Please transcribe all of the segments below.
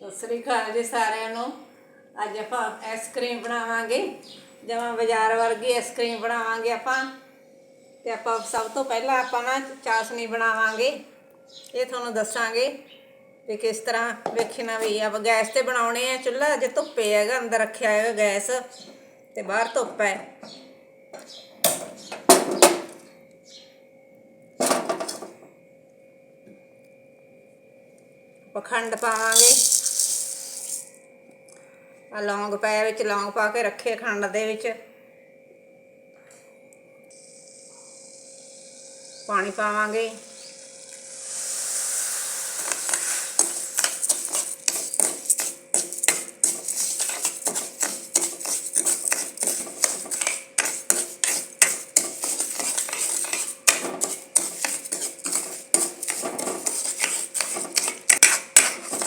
ਸਤਿ ਸ੍ਰੀ ਅਕਾਲ ਜੀ ਸਾਰਿਆਂ ਨੂੰ। ਅੱਜ ਆਪਾਂ ਆਈਸਕ੍ਰੀਮ ਬਣਾਵਾਂਗੇ। ਜਿਵੇਂ ਬਾਜ਼ਾਰ ਵਰਗੀ ਆਈਸਕ੍ਰੀਮ ਬਣਾਵਾਂਗੇ ਆਪਾਂ। ਤੇ ਆਪਾਂ ਸਭ ਤੋਂ ਪਹਿਲਾਂ ਆਪਾਂ ਨਾ ਚਾਸ਼ਨੀ ਬਣਾਵਾਂਗੇ। ਇਹ ਤੁਹਾਨੂੰ ਦੱਸਾਂਗੇ ਵੀ ਕਿਸ ਤਰ੍ਹਾਂ ਵੇਖਣਾ ਵੀ ਆਪਾਂ ਗੈਸ ਤੇ ਬਣਾਉਣੇ ਆ। ਚੁੱਲ੍ਹਾ ਜੇ ਧੁੱਪੇ ਹੈਗਾ। ਅੰਦਰ ਰੱਖਿਆ ਹੈਗਾ ਗੈਸ। ਤੇ ਬਾਹਰ ਧੁੱਪ ਹੈ। ਪਖੰਡ ਪਾਵਾਂਗੇ। ਆ ਲੌਂਗ ਪਾਇਆ ਵਿੱਚ, ਲੌਂਗ ਪਾ ਕੇ ਰੱਖੇ ਖੰਡ ਦੇ ਵਿੱਚ। ਪਾਣੀ ਪਾਵਾਂਗੇ।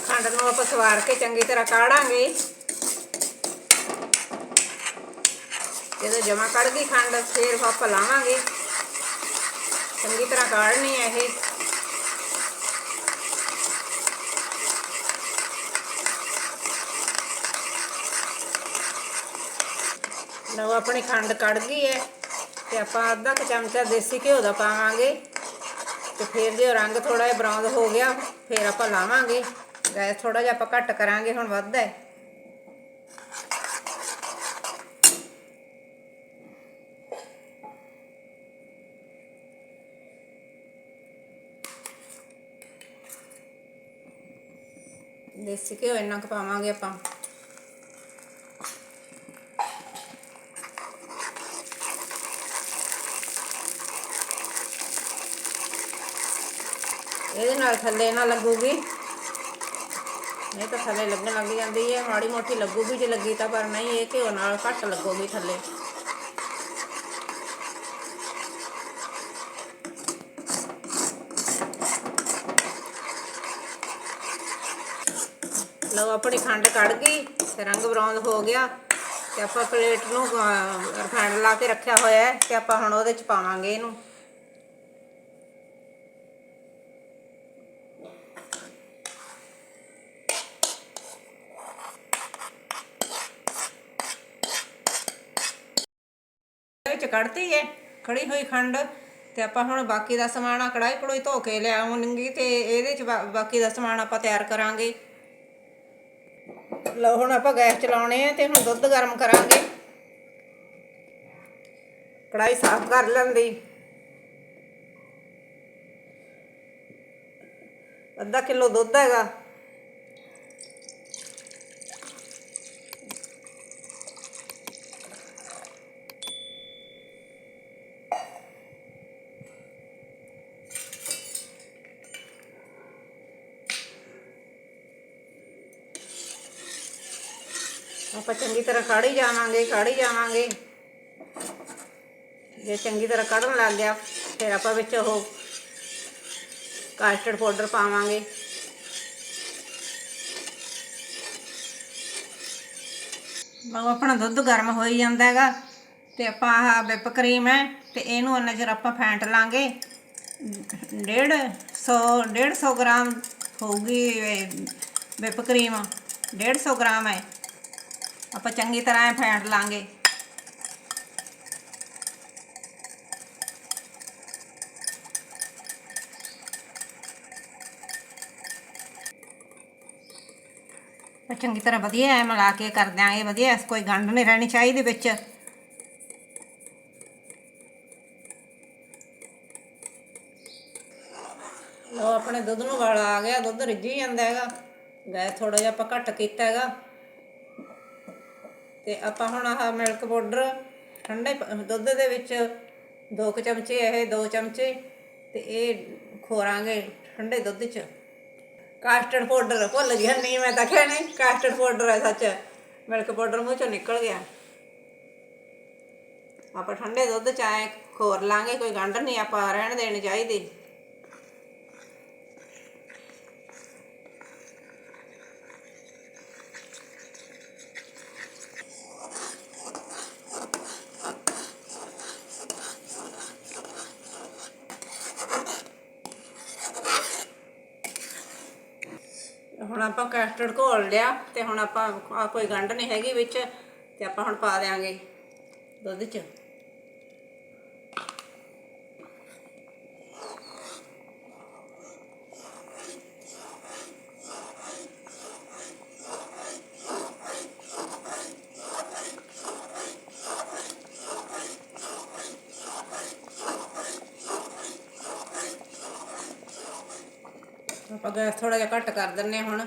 ਖੰਡ ਨੂੰ ਆਪਾਂ ਸਵਾਰ ਕੇ ਚੰਗੀ ਤਰ੍ਹਾਂ ਕਾੜਾਂਗੇ। ਜਦੋਂ ਜਮਾ ਕੱਢ ਗਈ ਖੰਡ, ਫੇਰ ਆਪਾਂ ਲਾਵਾਂਗੇ। ਚੰਗੀ ਤਰ੍ਹਾਂ ਕਾੜਨੀ ਹੈ ਇਹ। ਲਓ, ਆਪਣੀ ਖੰਡ ਕੱਢ ਗਈ ਹੈ ਤੇ ਆਪਾਂ ਅੱਧਾ ਕੁ ਚਮਚਾ ਦੇਸੀ ਘਿਓ ਦਾ ਪਾਵਾਂਗੇ। ਤੇ ਫਿਰ ਜੇ ਰੰਗ ਥੋੜਾ ਜਿਹਾ ਬਰਾਊਨ ਹੋ ਗਿਆ, ਫਿਰ ਆਪਾਂ ਲਾਵਾਂਗੇ। ਗੈਸ ਥੋੜਾ ਜਿਹਾ ਆਪਾਂ ਘੱਟ ਕਰਾਂਗੇ, ਹੁਣ ਵੱਧਦਾ ਹੈ। ਦੇਸੀ ਘਿਓ ਇੰਨਾ ਕੁ ਪਾਵਾਂਗੇ ਆਪਾਂ ਇਹਦੇ ਨਾਲ ਥੱਲੇ ਨਾ ਲੱਗੂਗੀ ਨਹੀਂ ਤਾਂ ਥੱਲੇ ਲੱਗਣ ਲੱਗ ਜਾਂਦੀ ਹੈ ਮਾੜੀ ਮੋਟੀ ਲੱਗੂਗੀ ਜੇ ਲੱਗੀ ਤਾਂ ਪਰ ਨਹੀਂ ਇਹ ਘਿਓ ਨਾਲ ਘੱਟ ਲੱਗੂਗੀ ਥੱਲੇ ਆਪਣੀ ਖੰਡ ਕੱਢ ਗਈ, ਤੇ ਰੰਗ ਬਰਾਊਨ ਹੋ ਗਿਆ, ਤੇ ਆਪਾਂ ਪਲੇਟ ਨੂੰ ਰਿਫਾਈਂਡ ਲਾ ਕੇ ਰੱਖਿਆ ਹੋਇਆ ਹੈ, ਤੇ ਆਪਾਂ ਹੁਣ ਉਹਦੇ ਚ ਪਾਵਾਂਗੇ ਇਹਨੂੰ। ਵਿੱਚ ਕੱਢਤੀ ਹੈ, ਖੜੀ ਹੋਈ ਖੰਡ, ਤੇ ਆਪਾਂ ਹੁਣ ਬਾਕੀ ਦਾ ਸਮਾਨ ਆ ਕੜਾਈ ਕੜੋਈ ਧੋ ਕੇ ਲਿਆਉਣਗੇ, ਤੇ ਇਹਦੇ ਚ ਬਾਕੀ ਦਾ ਸਮਾਨ ਆਪਾਂ ਤਿਆਰ ਕਰਾਂਗੇ। ਲਓ ਹੁਣ ਆਪਾਂ ਗੈਸ ਚਲਾਉਣੇ ਆ ਤੇ ਹੁਣ ਦੁੱਧ ਗਰਮ ਕਰਾਂਗੇ। ਕੜਾਈ ਸਾਫ਼ ਕਰ ਲੈਂਦੀ। ਅੱਧਾ ਕਿਲੋ ਦੁੱਧ ਹੈਗਾ। ਆਪਾਂ ਚੰਗੀ ਤਰ੍ਹਾਂ ਕਾੜੀ ਜਾਵਾਂਗੇ ਕਾੜੀ ਜਾਵਾਂਗੇ। ਜੇ ਚੰਗੀ ਤਰ੍ਹਾਂ ਕੜਨ ਲੱਗ ਗਿਆ, ਫਿਰ ਆਪਾਂ ਵਿੱਚ ਉਹ ਕਾਸਟਰਡ ਪਾਊਡਰ ਪਾਵਾਂਗੇ। ਲਓ ਆਪਣਾ ਦੁੱਧ ਗਰਮ ਹੋਈ ਜਾਂਦਾ ਹੈਗਾ, ਤੇ ਆਪਾਂ ਆਹ ਵਿਪ ਕਰੀਮ ਹੈ, ਤੇ ਇਹਨੂੰ ਉਹਨਾਂ ਚਿਰ ਆਪਾਂ ਫੈਂਟ ਲਾਂਗੇ। 150 150 ਗ੍ਰਾਮ ਹੋਊਗੀ ਵਿਪ ਕਰੀਮ 150 ਗ੍ਰਾਮ ਹੈ। ਆਪਾਂ ਚੰਗੀ ਤਰ੍ਹਾਂ ਐਂ ਫੈਂਟ ਲਾਂਗੇ। ਚੰਗੀ ਤਰ੍ਹਾਂ ਵਧੀਆ ਐ ਮਿਲਾ ਕੇ ਕਰ ਦਿਆਂਗੇ, ਵਧੀਆ ਕੋਈ ਗੰਢ ਨਹੀਂ ਰਹਿਣੀ ਚਾਹੀਦੀ ਵਿੱਚ। ਲੋ ਆਪਣੇ ਦੁੱਧ ਨੂੰ ਵਾਲਾ ਆ ਗਿਆ, ਦੁੱਧ ਰਿੱਝੀ ਜਾਂਦਾ ਹੈਗਾ। ਗੈਸ ਥੋੜਾ ਜਿਹਾ ਆਪਾਂ ਘੱਟ ਕੀਤਾ ਹੈਗਾ। ਤੇ ਆਪਾਂ ਹੁਣ ਆਹ ਮਿਲਕ ਪਾਊਡਰ ਠੰਡੇ ਦੁੱਧ ਦੇ ਵਿੱਚ ਦੋ ਕੁ ਚਮਚੇ ਇਹ, ਦੋ ਚਮਚੇ ਤੇ ਇਹ ਖੋਰਾਂਗੇ ਠੰਡੇ ਦੁੱਧ 'ਚ। ਕਾਸਟਰਡ ਪਾਊਡਰ ਭੁੱਲ ਗਈ ਨਹੀਂ ਮੈਂ ਤਾਂ ਕਿਹਾ ਨਹੀਂ ਕਾਸਟਰਡ ਪਾਊਡਰ ਹੈ ਸੱਚ। ਮਿਲਕ ਪਾਊਡਰ ਮੂੰਹ ਚੋਂ ਨਿਕਲ ਗਿਆ। ਆਪਾਂ ਠੰਡੇ ਦੁੱਧ 'ਚ ਆਏ ਖੋਰ ਲਾਂਗੇ, ਕੋਈ ਗੰਢ ਨਹੀਂ ਆਪਾਂ ਰਹਿਣ ਦੇਣੀ ਚਾਹੀਦੀ ਹੁਣ ਹੁਣ ਆਪਾਂ ਕਸਟਰਡ ਘੋਲ ਲਿਆ ਤੇ ਹੁਣ ਆਪਾਂ, ਆਹ ਕੋਈ ਗੰਢ ਨਹੀਂ ਹੈਗੀ ਵਿੱਚ, ਤੇ ਆਪਾਂ ਹੁਣ ਪਾ ਦੇਾਂਗੇ ਦੁੱਧ 'ਚ। ਆਪਾਂ ਗੈਸ ਥੋੜਾ ਜਿਹਾ ਘੱਟ ਕਰ ਦਿੰਨੇ ਹਾਂ ਹੁਣ।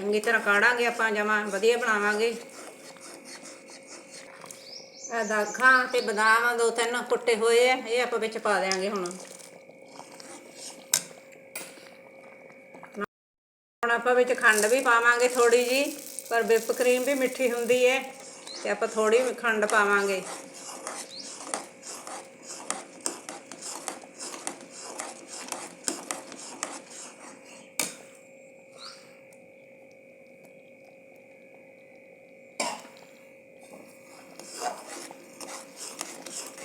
ਚੰਗੀ ਤਰ੍ਹਾਂ ਕਾੜਾਂਗੇ ਆਪਾਂ, ਜਮਾ ਵਧੀਆ ਬਣਾਵਾਂਗੇ। ਇਹ ਦਾਖਾਂ ਤੇ ਬਦਾਮ ਦੋ ਤਿੰਨ ਕੁੱਟੇ ਹੋਏ ਆ, ਇਹ ਆਪਾਂ ਵਿੱਚ ਪਾ ਦੇਾਂਗੇ ਹੁਣ। ਹੁਣ ਆਪਾਂ ਵਿੱਚ ਖੰਡ ਵੀ ਪਾਵਾਂਗੇ ਥੋੜੀ ਜੀ ਪਰ ਵਿਪ ਕਰੀਮ ਵੀ ਮਿੱਠੀ ਹੁੰਦੀ ਹੈ ਤੇ ਆਪਾਂ ਥੋੜੀ ਖੰਡ ਪਾਵਾਂਗੇ।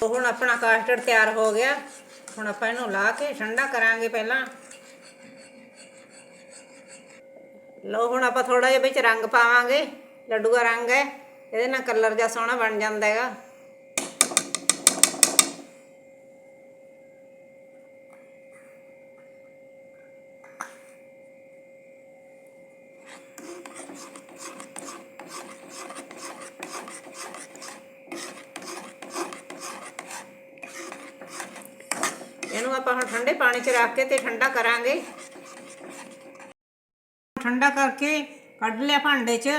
ਉਹ ਹੁਣ ਆਪਣਾ ਕਾਸਟਰਡ ਤਿਆਰ ਹੋ ਗਿਆ। ਹੁਣ ਆਪਾਂ ਇਹਨੂੰ ਲਾ ਕੇ ਠੰਡਾ ਕਰਾਂਗੇ ਪਹਿਲਾਂ। ਲੋ ਹੁਣ ਆਪਾਂ ਥੋੜਾ ਜਿਹਾ ਵਿੱਚ ਰੰਗ ਪਾਵਾਂਗੇ। ਲੱਡੂਆ ਰੰਗ ਹੈ। ਇਹਦੇ ਨਾਲ ਕਲਰ ਜਿਹਾ ਸੋਹਣਾ ਬਣ ਜਾਂਦਾ ਹੈਗਾ। ਇਹਨੂੰ ਆਪਾਂ ਹੁਣ ਠੰਡੇ ਪਾਣੀ 'ਚ ਰੱਖ ਕੇ ਤੇ ਠੰਡਾ ਕਰਾਂਗੇ। ਠੰਡਾ ਕਰਕੇ ਕੱਢ ਲਿਆ ਭਾਂਡੇ 'ਚ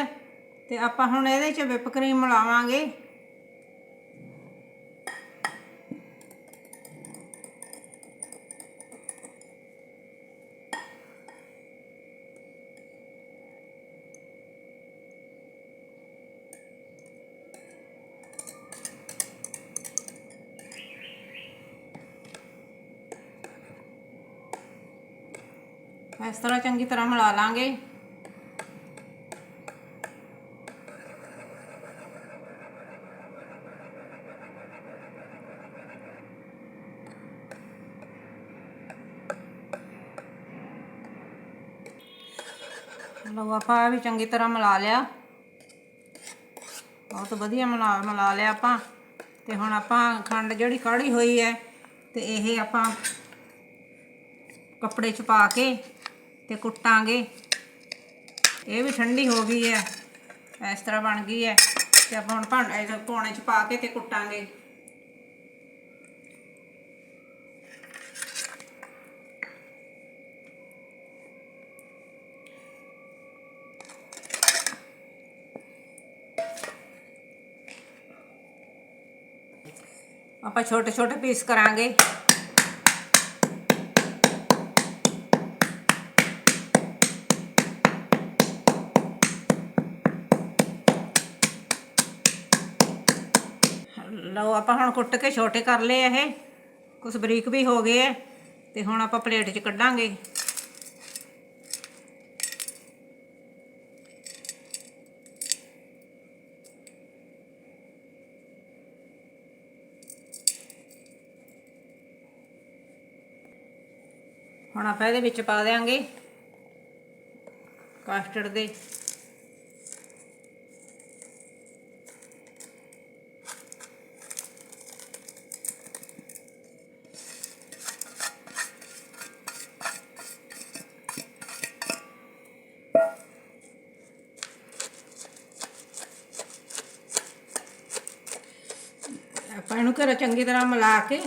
ਤੇ ਆਪਾਂ ਹੁਣ ਇਹਦੇ 'ਚ ਵਿਪ ਕਰੀਮ ਮਿਲਾਵਾਂਗੇ। ਇਸ ਤਰ੍ਹਾਂ ਚੰਗੀ ਤਰ੍ਹਾਂ ਮਿਲਾ ਲਾਂਗੇ। ਲਓ, ਆਪਾਂ ਇਹ ਵੀ ਚੰਗੀ ਤਰ੍ਹਾਂ ਮਿਲਾ ਲਿਆ। ਬਹੁਤ ਵਧੀਆ ਮਿਲਾ ਮਿਲਾ ਲਿਆ ਆਪਾਂ। ਤੇ ਹੁਣ ਆਪਾਂ ਖੰਡ ਜਿਹੜੀ ਕਾੜੀ ਹੋਈ ਹੈ, ਤੇ ਇਹ ਆਪਾਂ ਕੱਪੜੇ 'ਚ ਪਾ ਕੇ ਤੇ ਕੁੱਟਾਂਗੇ। ਇਹ ਵੀ ਠੰਡੀ ਹੋ ਗਈ ਹੈ। ਇਸ ਤਰ੍ਹਾਂ ਬਣ ਗਈ ਹੈ ਤੇ ਆਪਾਂ ਹੁਣ ਭਾਂਡੇ 'ਚ ਪੌਣੇ 'ਚ ਪਾ ਕੇ ਤੇ ਕੁੱਟਾਂਗੇ। ਆਪਾਂ ਛੋਟੇ ਛੋਟੇ ਪੀਸ ਕਰਾਂਗੇ। ਆਪਾਂ ਹੁਣ ਕੁੱਟ ਕੇ ਛੋਟੇ ਕਰ ਲਏ ਇਹ। ਕੁਝ ਬਰੀਕ ਵੀ ਹੋ ਗਏ ਐ ਤੇ ਹੁਣ ਆਪਾਂ ਪਲੇਟ 'ਚ ਕੱਢਾਂਗੇ। ਹੁਣ ਆਪਾਂ ਇਹਦੇ ਵਿੱਚ ਪਾ ਦੇਾਂਗੇ ਕਾਸਟਰਡ ਦੇ ਆਪਾਂ ਇਹਨੂੰ ਘਰ ਚੰਗੀ ਤਰ੍ਹਾਂ ਮਿਲਾ ਕੇ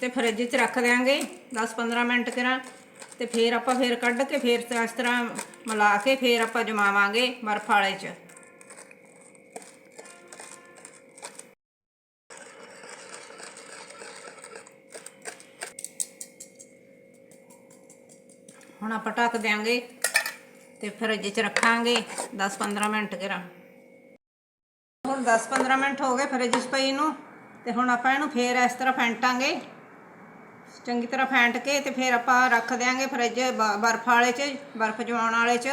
ਤੇ ਫਰਿੱਜ 'ਚ ਰੱਖ ਦਿਆਂਗੇ 10-15 ਮਿੰਟ ਕਰਾਂ ਤੇ ਫਿਰ ਆਪਾਂ ਫਿਰ ਕੱਢ ਕੇ ਫਿਰ ਇਸ ਤਰ੍ਹਾਂ ਮਿਲਾ ਕੇ ਫਿਰ ਆਪਾਂ ਜਮਾਵਾਂਗੇ ਬਰਫ ਵਾਲੇ 'ਚ। ਹੁਣ ਆਪਾਂ ਢੱਕ ਦਿਆਂਗੇ ਤੇ ਫਰਿੱਜ 'ਚ ਰੱਖਾਂਗੇ 10-15 ਮਿੰਟ ਕਰਾਂ। ਹੁਣ 10-15 ਮਿੰਟ ਹੋ ਗਏ ਫਰਿੱਜ 'ਚ ਪਈ ਨੂੰ। ਤੇ ਹੁਣ ਆਪਾਂ ਇਹਨੂੰ ਫੇਰ ਇਸ ਤਰ੍ਹਾਂ ਫੈਂਟਾਂਗੇ। ਚੰਗੀ ਤਰ੍ਹਾਂ ਫੈਂਟ ਕੇ ਤੇ ਫਿਰ ਆਪਾਂ ਰੱਖ ਦਿਆਂਗੇ ਫਰਿੱਜ ਬ- ਬਰਫ ਵਾਲੇ 'ਚ, ਬਰਫ ਜਮਾਉਣ ਵਾਲੇ 'ਚ।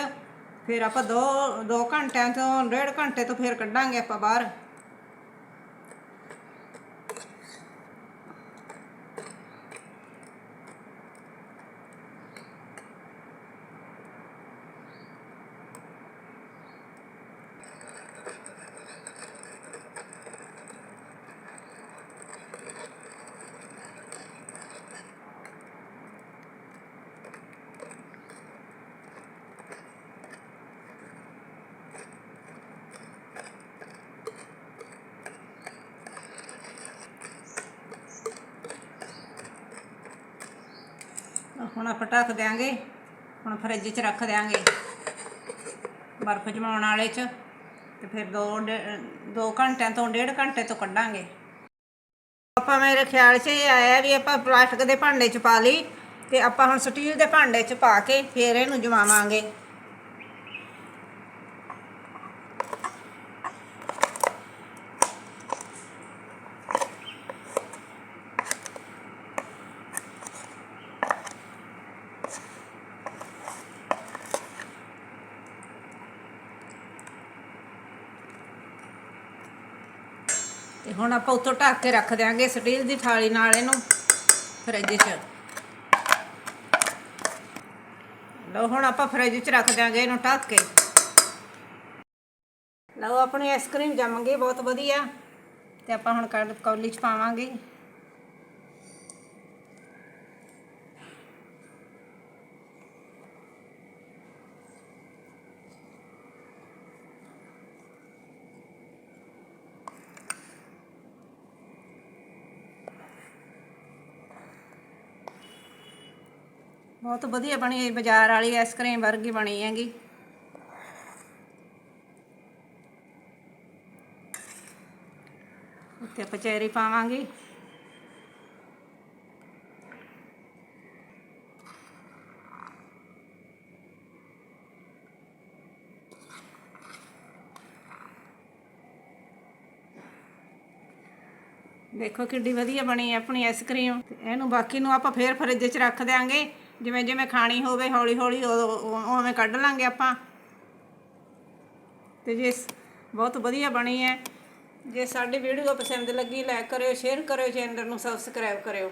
ਫਿਰ ਆਪਾਂ 2 2 ਘੰਟਿਆਂ ਤੋਂ ਡੇਢ ਘੰਟੇ ਤੋਂ ਫਿਰ ਕੱਢਾਂਗੇ ਆਪਾਂ ਬਾਹਰ। ਹੁਣ ਆਪਾਂ ਢੱਕ ਦਿਆਂਗੇ, ਹੁਣ ਫਰਿੱਜ 'ਚ ਰੱਖ ਦਿਆਂਗੇ। ਬਰਫ਼ ਜਮਾਉਣ ਵਾਲੇ 'ਚ, ਤੇ ਫਿਰ 2 2 ਘੰਟਿਆਂ ਤੋਂ ਡੇਢ ਘੰਟੇ ਤੋਂ ਕੱਢਾਂਗੇ। ਆਪਾਂ ਮੇਰੇ ਖਿਆਲ 'ਚ ਇਹ ਆਇਆ ਵੀ ਆਪਾਂ ਪਲਾਸਟਿਕ ਦੇ ਭਾਂਡੇ 'ਚ ਪਾ ਲਈ, ਤੇ ਆਪਾਂ ਹੁਣ ਸਟੀਲ ਦੇ ਭਾਂਡੇ 'ਚ ਪਾ ਕੇ ਫਿਰ ਇਹਨੂੰ ਜਮਾਵਾਂਗੇ। ਹੁਣ ਆਪਾਂ ਉੱਤੋਂ ਢੱਕ ਕੇ ਰੱਖ ਦਿਆਂਗੇ ਸਟੀਲ ਦੀ ਥਾਲੀ ਨਾਲ ਇਹਨੂੰ ਫਰਿੱਜ 'ਚ। ਲਓ ਹੁਣ ਆਪਾਂ ਫਰਿੱਜ 'ਚ ਰੱਖ ਦਿਆਂਗੇ ਇਹਨੂੰ ਢੱਕ ਕੇ। ਲਓ ਆਪਣੀ ਆਈਸਕ੍ਰੀਮ ਜੰਮ ਗਈ, ਬਹੁਤ ਵਧੀਆ। ਤੇ ਆਪਾਂ ਹੁਣ ਕੱਢ ਕੌਲੀ 'ਚ ਪਾਵਾਂਗੇ। ਬਹੁਤ ਵਧੀਆ ਬਣੀ ਹੈ ਬਾਜ਼ਾਰ ਵਾਲੀ ਆਈਸਕ੍ਰੀਮ ਵਰਗੀ ਬਣੀ ਹੈਗੀ। ਉੱਤੇ ਆਪਾਂ ਚੈਰੀ ਪਾਵਾਂਗੇ। ਦੇਖੋ ਕਿੱਡੀ ਵਧੀਆ ਬਣੀ ਆਪਣੀ ਆਈਸਕ੍ਰੀਮ ਇਹਨੂੰ ਬਾਕੀ ਨੂੰ ਆਪਾਂ ਫੇਰ ਫਰਿੱਜ 'ਚ ਰੱਖ ਦਿਆਂਗੇ। ਜਿਵੇਂ ਜਿਵੇਂ ਖਾਣੀ ਹੋਵੇ ਹੌਲੀ ਹੌਲੀ ਉਦੋਂ- ਉਵੇਂ ਕੱਢ ਲਾਂਗੇ ਆਪਾਂ। ਤੇ ਜੇ ਬਹੁਤ ਵਧੀਆ ਬਣੀ ਹੈ। ਜੇ ਸਾਡੀ ਵੀਡੀਓ ਪਸੰਦ ਲੱਗੀ ਲਾਈਕ ਕਰਿਓ ਸ਼ੇਅਰ ਕਰਿਓ ਚੈਨਲ ਨੂੰ ਸਬਸਕ੍ਰਾਈਬ ਕਰਿਓ।